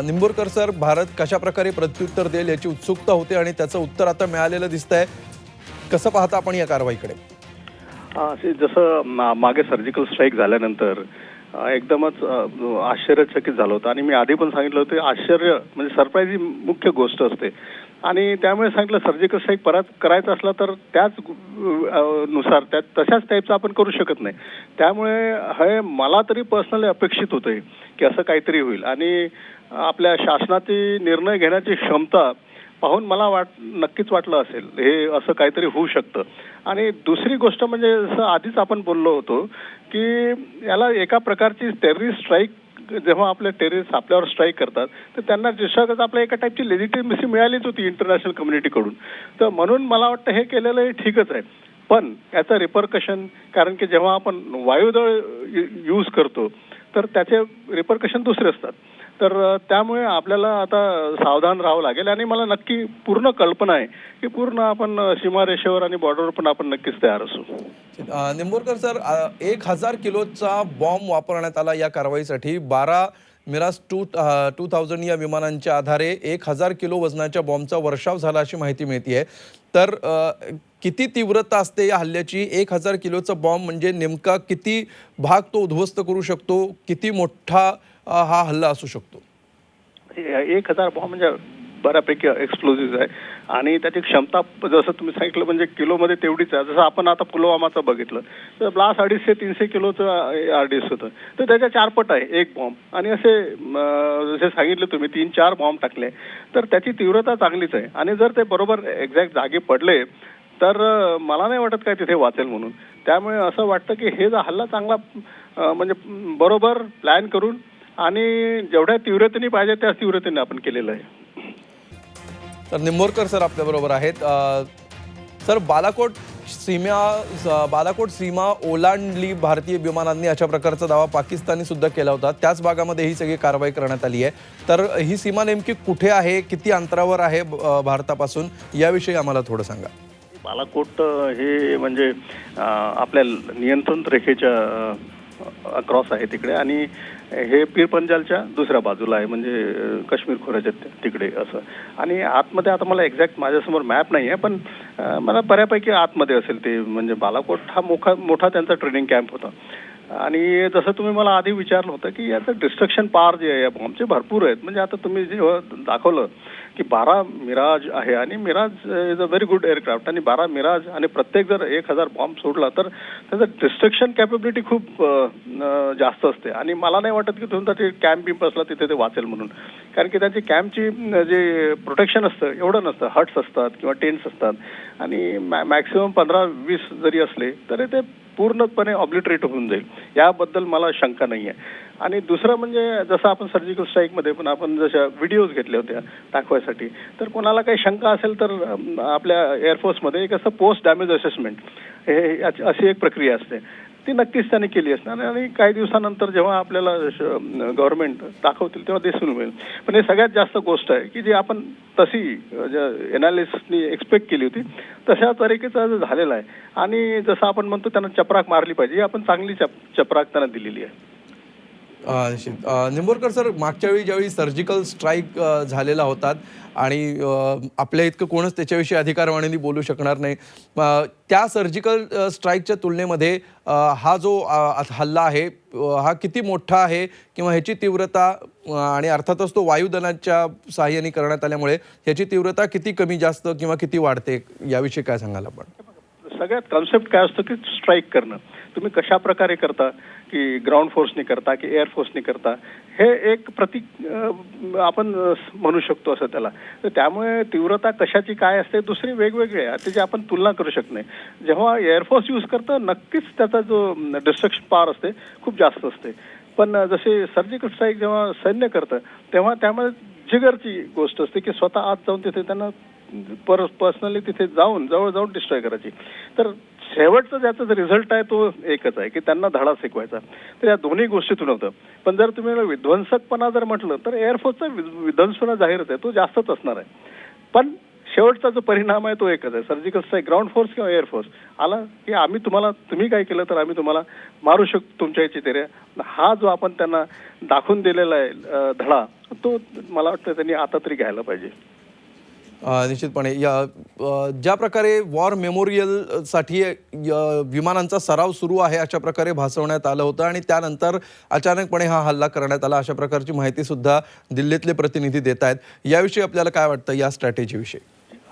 Nimborkar sir Bharat कशा प्रकारे प्रत्युत्तर देईल याची उत्सुकता होते आणि त्याचं उत्तर आता मिळालेलं दिसतंय. कसं पाहता आपण या कारवाईकडे? असे जसं मा- मागे सर्जिकल स्ट्राईक झाल्यानंतर एकदमच आश्चर्यचकित झालं होतं. आणि मी आधी पण सांगितलं होतं आश्चर्य म्हणजे सरप्राईज ही मुख्य गोष्ट असते. आणि त्यामुळे सांगितलं सर्जिकल स्ट्राईक परत करायचा असला तर त्याच नुसार त्या तशाच टाईपचं आपण करू शकत नाही. त्यामुळे हे मला तरी पर्सनली अपेक्षित होतं की असं काहीतरी होईल. आणि आपल्या शासनाची निर्णय घेण्याची क्षमता पाहून मला वाट नक्कीच वाटलं असेल. हे असं काहीतरी होऊ शकतं. आणि दुसरी गोष्ट म्हणजे जसं आधीच आपण बोललो होतो की याला एका प्रकारची टेररिस्ट स्ट्राईक जेव्हा आपले टेररिस्ट आपल्यावर स्ट्राईक करतात तर त्यांना डिस्ट्रॉय आपल्या एका टाईपची लेजिटिमेसी मिळालीच होती इंटरनॅशनल कम्युनिटीकडून तर म्हणून मला वाटतं हे केलेलं हे ठीकच आहे. पण याचं रिपरकशन कारण की जेव्हा आपण वायुदळ यूज करतो तर त्याचे रिपरकशन दुसरे असतात. तर त्यामुळे आपल्याला आता सावधान राहावं लागेल आणि मला नक्की पूर्ण कल्पना आहे की पूर्ण आपण सीमारेषेवर आणि बॉर्डरवर पण आपण नक्कीच तयार असू. निंबोरकर सर एक हजार किलोचा बॉम्ब वापरण्यात आला या कारवाईसाठी. बारा मिराज टू टू थाउजंड या विमानांच्या आधारे एक हजार किलो वजनाच्या बॉम्बचा वर्षाव झाला अशी माहिती मिळते आहे तर किती तीव्रता असते या हल्ल्याची? एक हजार किलोचा बॉम्ब म्हणजे नेमका किती भाग तो उद्ध्वस्त करू शकतो? किती मोठा हा हल्ला असू शकतो? एक हजार बॉम्ब म्हणजे बऱ्यापैकी एक्सप्लोजिव्ह आहे. आणि त्याची क्षमता जसं तुम्ही सांगितलं म्हणजे किलोमध्ये तेवढीच आहे. जसं आपण आता पुलवामाचं बघितलं तर ब्लास्ट अडीचशे तीनशे किलोचं आर डी एस होतं. तर त्याच्या चारपट आहे एक बॉम्ब आणि असे जसे सांगितलं तुम्ही तीन चार बॉम्ब टाकले. तर त्याची तीव्रता चांगलीच आहे. आणि जर ते बरोबर एक्झॅक्ट जागी पडले तर मला नाही वाटत काय तिथे वाचेल म्हणून. त्यामुळे असं वाटतं की हे जर हल्ला चांगला म्हणजे बरोबर प्लॅन करून आणि जेवढ्या तीव्रतेने पाहिजे त्याच तीव्रतेने आपण केलेलं आहे. तर निंबोरकर सर आपल्याबरोबर आहेत. सर बालाकोट सीमा बालाकोट सीमा ओलांडली भारतीय विमानांनी अशा प्रकारचा दावा पाकिस्तानी सुद्धा केला होता. त्याच भागामध्ये ही सगळी कारवाई करण्यात आली आहे. तर ही सीमा नेमकी कुठे आहे? किती अंतरावर आहे भारतापासून? याविषयी आम्हाला थोडं सांगा. बालाकोट हे म्हणजे आपल्या नियंत्रण रेखेच्या अक्रॉस आहे तिकडे आणि हे पीर पंजालच्या दुसऱ्या बाजूला आहे म्हणजे काश्मीर खोऱ्याच्या तिकडे असं. आणि आतमध्ये आता मला एक्झॅक्ट माझ्यासमोर मॅप नाही आहे पण मला बऱ्यापैकी आतमध्ये असेल ते म्हणजे बालाकोट हा मोठा मोठा त्यांचा ट्रेनिंग कॅम्प होता. आणि जसं तुम्ही मला आधी विचारलं होतं की याचं डिस्ट्रक्शन पार जे आहे या बॉम्बचे भरपूर आहेत म्हणजे आता तुम्ही जेव्हा दाखवलं की बारा मिराज आहे आणि Mirage is a very good aircraft आणि बारा मिराज आणि प्रत्येक जर एक हजार बॉम्ब सोडला तर त्याचं डिस्ट्रक्शन कॅपेबिलिटी खूप जास्त असते. आणि मला नाही वाटत की तुमचा ते कॅम्प बिम्प असला तिथे ते वाचेल म्हणून. कारण की त्याची कॅम्पची जे प्रोटेक्शन असतं एवढं नसतं. हट्स असतात किंवा टेंट्स असतात. आणि मॅक्सिमम पंधरा वीस जरी असले तरी ते पूर्णपणे ऑब्लिटरेट होऊन जाईल. याबद्दल मला शंका नाही आहे आणि दुसरं म्हणजे जसं आपण सर्जिकल स्ट्राईकमध्ये पण आपण जशा व्हिडिओज घेतल्या होत्या दाखवायसाठी तर कोणाला काही शंका असेल तर आपल्या एअरफोर्समध्ये एक असं पोस्ट डॅमेज असेसमेंट हे अशी एक प्रक्रिया असते. ती नक्कीच त्यांनी केली असणार आणि काही दिवसानंतर जेव्हा आपल्याला गव्हर्नमेंट दाखवतील तेव्हा दिसून होईल पण हे सगळ्यात जास्त गोष्ट आहे की जी आपण तशी एनालिस्टनी एक्सपेक्ट केली होती तशा तऱ्हेचं झालेला झालेलं आहे. आणि जसं आपण म्हणतो त्यांना चपराक मारली पाहिजे. आपण चांगली चप चपराक त्यांना दिलेली आहे. निश्चित. निंबोरकर सर मागच्या वेळी ज्यावेळी सर्जिकल स्ट्राईक झालेला होतात आणि आपल्या इतकं कोणच त्याच्याविषयी अधिकारवाणीने बोलू शकणार नाही त्या सर्जिकल स्ट्राईकच्या तुलनेमध्ये हा जो हल्ला आहे हा किती मोठा आहे किंवा ह्याची तीव्रता आणि अर्थातच तो वायुदलाच्या सहाय्याने करण्यात आल्यामुळे ह्याची तीव्रता किती कमी जास्त किंवा किती वाढते याविषयी काय सांगाल आपण? सगळ्यात कॉन्सेप्ट काय असतं की स्ट्राईक करणं. तुम्ही कशा प्रकारे करता? की ग्राउंड फोर्सनी करता की एअर फोर्सने करता? हे एक प्रतीक आपण म्हणू शकतो असं त्याला. तर त्यामुळे तीव्रता कशाची काय असते? दुसरी वेगवेगळी आहे. त्याची आपण तुलना करू शकत नाही. जेव्हा एअरफोर्स यूज करतं नक्कीच त्याचा जो डिस्ट्रक्शन पार असते खूप जास्त असते. पण जसे सर्जिकल स्ट्राईक जेव्हा सैन्य करतं तेव्हा त्यामध्ये जिगरची गोष्ट असते की स्वतः आत जाऊन तिथे त्यांना पर पर्सनली तिथे जाऊन जवळ जाऊन डिस्ट्रॉय करायची. तर शेवटचा ज्याचा रिझल्ट आहे तो एकच आहे की त्यांना धडा शिकवायचा. तर या दोन्ही गोष्टीतून होतं. पण जर तुम्ही विध्वंसकपणा जर म्हटलं तर एअरफोर्सचा विध्वंसपणा जाहीरच आहे. तो जास्तच असणार आहे. पण शेवटचा जो परिणाम आहे तो एकच आहे. सर्जिकल स्ट्राईक ग्राउंड फोर्स किंवा एअरफोर्स आला की आम्ही तुम्हाला तुम्ही काय केलं तर आम्ही तुम्हाला मारू शकतो तुमच्या याची तेरे हा जो आपण त्यांना दाखवून दिलेला आहे धडा तो मला वाटतं त्यांनी आता तरी घ्यायला पाहिजे. निश्चितपणे. या ज्या प्रकारे वॉर मेमोरियलसाठी विमानांचा सराव सुरू आहे अशा प्रकारे भासवण्यात आलं होतं आणि त्यानंतर अचानकपणे हा हल्ला करण्यात आला अशा प्रकारची माहिती सुद्धा दिल्लीतले प्रतिनिधी देत आहेत. याविषयी आपल्याला काय वाटतं या स्ट्रॅटेजीविषयी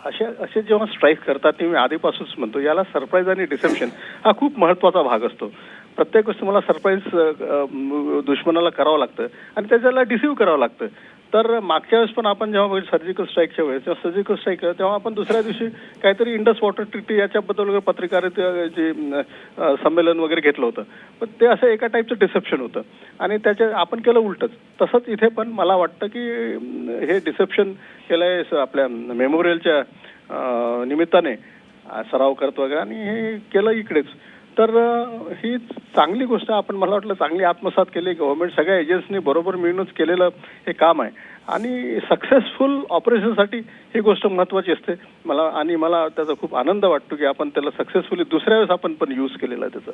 असे असे जेव्हा स्ट्राईक करतात ते मी आधीपासूनच म्हणतो याला सरप्राईज आणि डिसेप्शन हा खूप महत्त्वाचा भाग असतो. प्रत्येक गोष्ट मला सरप्राईज दुश्मनाला करावं लागतं. आणि त्याच्याला डिसिव्ह करावं लागतं. तर मागच्या वेळेस पण आपण जेव्हा सर्जिकल स्ट्राईकच्या वेळेस जेव्हा सर्जिकल स्ट्राईक तेव्हा आपण दुसऱ्या दिवशी काहीतरी इंडस वॉटर ट्रिटी याच्याबद्दल वगैरे पत्रकारित जे संमेलन वगैरे घेतलं होतं. पण ते असं एका टाईपचं डिसेप्शन होतं. आणि त्याच्या आपण केलं उलटच. तसंच इथे पण मला वाटतं की हे डिसेप्शन केलं आहे आपल्या मेमोरियलच्या निमित्ताने सराव करत वगैरे. आणि हे केलं इकडेच. तर ही चांगली गोष्ट आपण मला वाटलं चांगली आत्मसात केली. गव्हर्नमेंट सगळ्या एजन्सीनी बरोबर मिळूनच केलेलं हे काम आहे. आणि सक्सेसफुल ऑपरेशनसाठी ही गोष्ट महत्वाची असते. मला आणि मला त्याचा खूप आनंद वाटतो की आपण त्याला सक्सेसफुली दुसऱ्या वेळेस आपण पण यूज केलेला आहे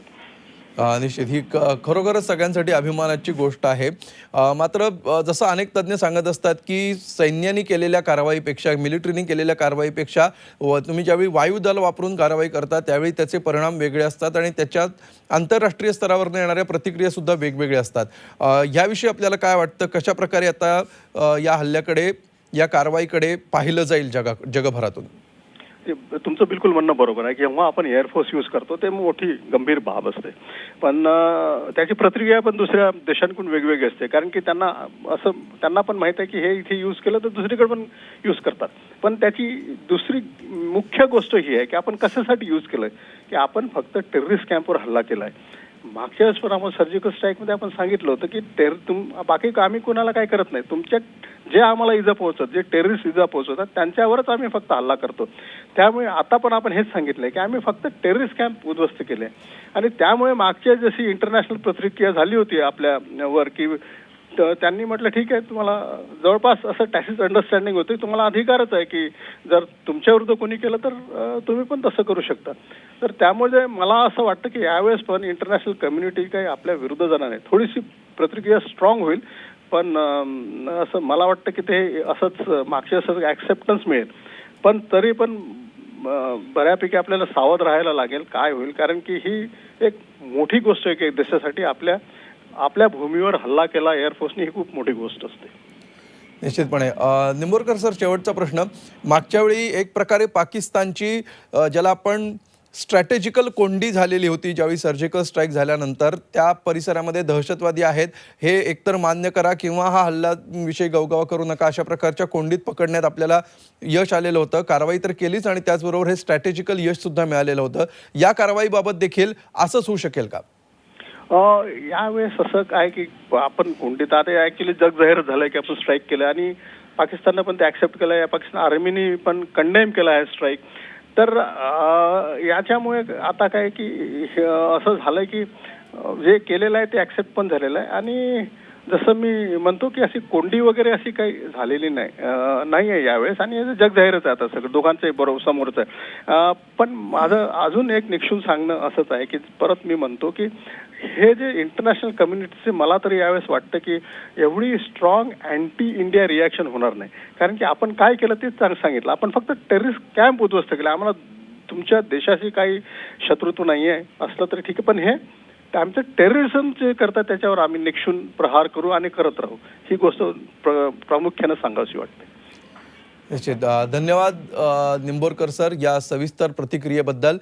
निश्चित. ही क- खरोखरच सगळ्यांसाठी अभिमानाची गोष्ट आहे. मात्र जसं अनेक तज्ज्ञ सांगत असतात की सैन्याने केलेल्या कारवाईपेक्षा मिलिटरीने केलेल्या कारवाईपेक्षा व तुम्ही ज्यावेळी वायुदल वापरून कारवाई करता त्यावेळी त्याचे परिणाम वेगळे असतात आणि त्याच्यात आंतरराष्ट्रीय स्तरावरनं येणाऱ्या प्रतिक्रियासुद्धा वेगवेगळ्या असतात. याविषयी आपल्याला काय वाटतं? कशा प्रकारे आता या हल्ल्याकडे या कारवाईकडे पाहिलं जाईल जगा जगभरातून? तुमचं बिलकुल म्हणणं बरोबर आहे की जेव्हा आपण एअरफोर्स यूज करतो ते मोठी गंभीर बाब असते. पण त्याची प्रतिक्रिया पण दुसऱ्या देशांकडून वेगवेगळी असते. कारण की त्यांना असं त्यांना पण माहीत आहे की हे इथे यूज केलं तर दुसरीकडे पण यूज करतात. पण त्याची दुसरी मुख्य गोष्ट ही आहे की आपण कशासाठी यूज केलंय? की आपण फक्त टेररिस्ट कॅम्पवर हल्ला केलाय. मागच्या वेळेस पण आपण सर्जिकल स्ट्राईकमध्ये आपण सांगितलं होतं की टेर तुम बाकी आम्ही कोणाला काय करत नाही. तुमच्या जे आम्हाला इजा पोहोचत जे टेररिस्ट इजा पोहोचवतात त्यांच्यावरच आम्ही फक्त हल्ला करतो. त्यामुळे आता पण आपण हेच सांगितलंय की आम्ही फक्त टेररिस्ट कॅम्प उद्ध्वस्त केले आणि त्यामुळे मागच्या जशी इंटरनॅशनल प्रतिक्रिया झाली होती आपल्यावर की तर त्यांनी म्हटलं ठीक आहे तुम्हाला जवळपास असं टॅसिस अंडरस्टँडिंग होते तुम्हाला अधिकारच आहे की जर तुमच्या विरुद्ध कोणी केलं तर तुम्ही पण तसं करू शकता. तर त्यामुळे मला असं वाटतं की यावेळेस पण इंटरनॅशनल कम्युनिटी काही आपल्या विरुद्ध जाणार नाही. थोडीशी प्रतिक्रिया स्ट्रॉंग होईल. पण असं मला वाटतं की ते असंच मागच्या असं ऍक्सेप्टन्स मिळेल. पण तरी पण बऱ्यापैकी आपल्याला सावध राहायला लागेल काय होईल? कारण की ही एक मोठी गोष्ट आहे की देशासाठी आपल्या आपल्या भूमीवर हल्ला केला एअरफोर्सने ही खूप मोठी गोष्ट असते. निश्चितपणे. निंबोरकर सर शेवटचा प्रश्न. मागच्या वेळी एक प्रकारे पाकिस्तानची ज्याला आपण स्ट्रॅटेजिकल कोंडी झालेली होती ज्यावेळी सर्जिकल स्ट्राईक झाल्यानंतर. त्या परिसरामध्ये दहशतवादी आहेत. हे एकतर मान्य करा किंवा हा हल्ला विषयी करू नका. अशा प्रकारच्या कोंडीत पकडण्यात आपल्याला यश आलेलं होतं. कारवाई तर केलीच आणि त्याचबरोबर हे स्ट्रॅटेजिकल यश सुद्धा मिळालेलं होतं. या कारवाईबाबत देखील असंच होऊ शकेल का? यावेळेस असं काय की आपण कोंडीत आता ऍक्च्युली जग जाहीर झालंय की आपण स्ट्राईक केलं आणि पाकिस्ताननं पण ते ऍक्सेप्ट केलं या पाकिस्तान आर्मीनी पण कंडेम केला आहे स्ट्राईक तर याच्यामुळे आता काय की असं झालंय की जे केलेलं आहे ते ऍक्सेप्ट पण झालेलं आहे. आणि जसं मी म्हणतो की अशी कोंडी वगैरे अशी काही झालेली नाही. नाही आहे यावेळेस आणि जग जाहीरच आहे आता सगळं. दोघांचंही बरोबर समोरच आहे. पण माझं अजून एक निक्षून सांगणं असंच आहे की परत मी म्हणतो की हे जे इंटरनॅशनल कम्युनिटीचे मला तरी यावेळेस वाटतं की एवढी स्ट्रॉंग अँटी इंडिया रिॲक्शन होणार नाही. कारण की आपण काय केलं तेच सांगितलं. आपण फक्त टेररिस्ट कॅम्प उद्ध्वस्त केलं. आम्हाला तुमच्या देशाशी काही शत्रुत्व नाही आहे असलं तरी ठीक आहे. पण हे आमचं टेररिझम जे करतात त्याच्यावर आम्ही निक्षून प्रहार करू आणि करत राहू. ही गोष्ट प्र- प्रामुख्यानं सांगावीशी वाटते. निश्चित. धन्यवाद निंबोरकर सर या सविस्तर प्रतिक्रियेबद्दल.